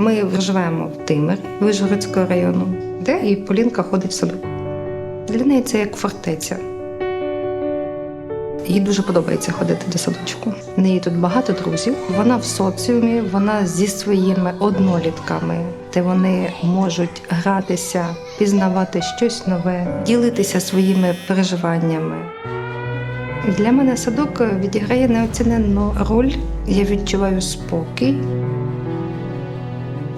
Ми живемо в Тимир Вишгородського району, де і Полінка ходить в садок. Для неї це як фортеця. Їй дуже подобається ходити до садочку. В неї тут багато друзів. Вона в соціумі, вона зі своїми однолітками, де вони можуть гратися, пізнавати щось нове, ділитися своїми переживаннями. Для мене садок відіграє неоціненну роль. Я відчуваю спокій.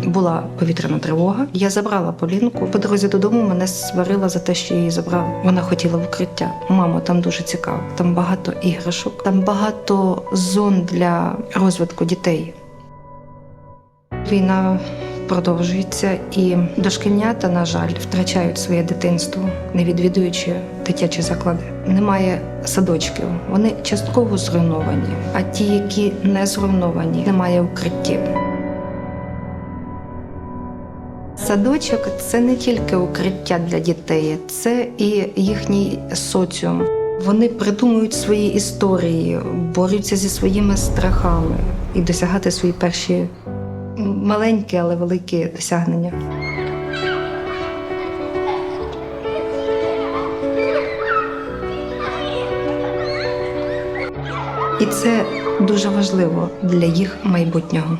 Була повітряна тривога. Я забрала Полінку. По дорозі додому мене сварила за те, що її забрав. Вона хотіла в укриття. Мамо, там дуже цікаво. Там багато іграшок, там багато зон для розвитку дітей. Війна продовжується, і дошкільнята, на жаль, втрачають своє дитинство, не відвідуючи дитячі заклади. Немає садочків, вони частково зруйновані, а ті, які не зруйновані, немає укриттів. Садочок це не тільки укриття для дітей, це і їхній соціум. Вони придумують свої історії, борються зі своїми страхами і досягати свої перші маленькі, але великі досягнення. І це дуже важливо для їх майбутнього.